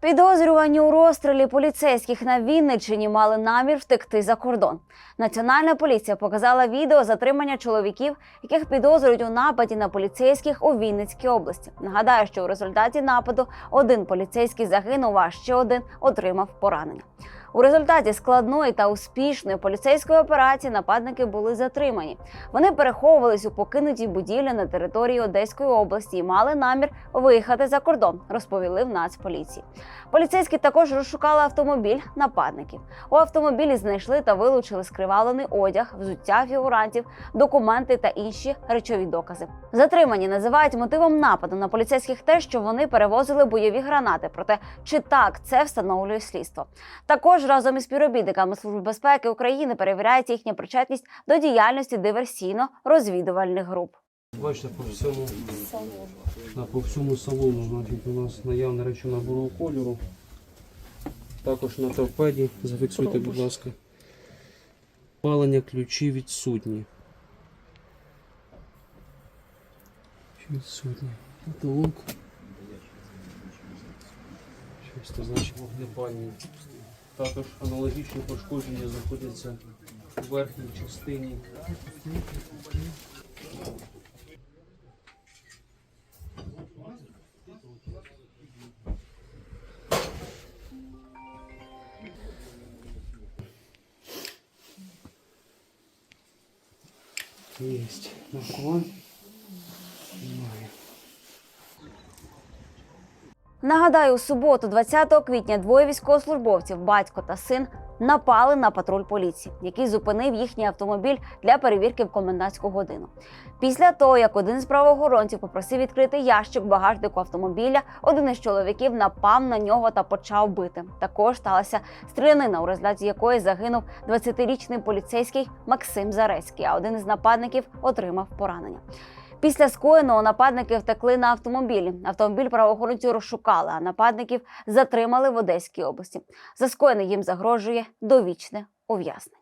Підозрювані у розстрілі поліцейських на Вінниччині мали намір втекти за кордон. Національна поліція показала відео затримання чоловіків, яких підозрюють у нападі на поліцейських у Вінницькій області. Нагадаю, що у результаті нападу один поліцейський загинув, а ще один отримав поранення. У результаті складної та успішної поліцейської операції нападники були затримані. Вони переховувались у покинутій будівлі на території Одеської області і мали намір виїхати за кордон, розповіли в Нацполіції. Поліцейські також розшукали автомобіль нападників. У автомобілі знайшли та вилучили скривавлений одяг, взуття фігурантів, документи та інші речові докази. Затримані називають мотивом нападу на поліцейських те, що вони перевозили бойові гранати. Проте чи так це встановлює слідство? Також разом із співробітниками Служби безпеки України перевіряється їхня причетність до діяльності диверсійно-розвідувальних груп. Бачите, по всьому, да, по всьому салону значить, у нас наявна речі набору кольору. Також на торпеді, зафіксуйте, будь ласка. Палення ключі відсутні. Відсутні. Потолок. Щось це значить вогнепальні. Також аналогічні пошкодження знаходяться у верхній частині. Есть. Наркоман. Немає. Нагадаю, у суботу, 20 квітня, двоє військовослужбовців, батько та син, напали на патруль поліції, який зупинив їхній автомобіль для перевірки в комендантську годину. Після того, як один з правоохоронців попросив відкрити ящик багажнику автомобіля, один із чоловіків напав на нього та почав бити. Також сталася стрілянина, у результаті якої загинув 20-річний поліцейський Максим Зарецький, а один із нападників отримав поранення. Після скоєного нападники втекли на автомобілі. Автомобіль правоохоронці розшукали, а нападників затримали в Одеській області. За скоєне їм загрожує довічне ув'язнення.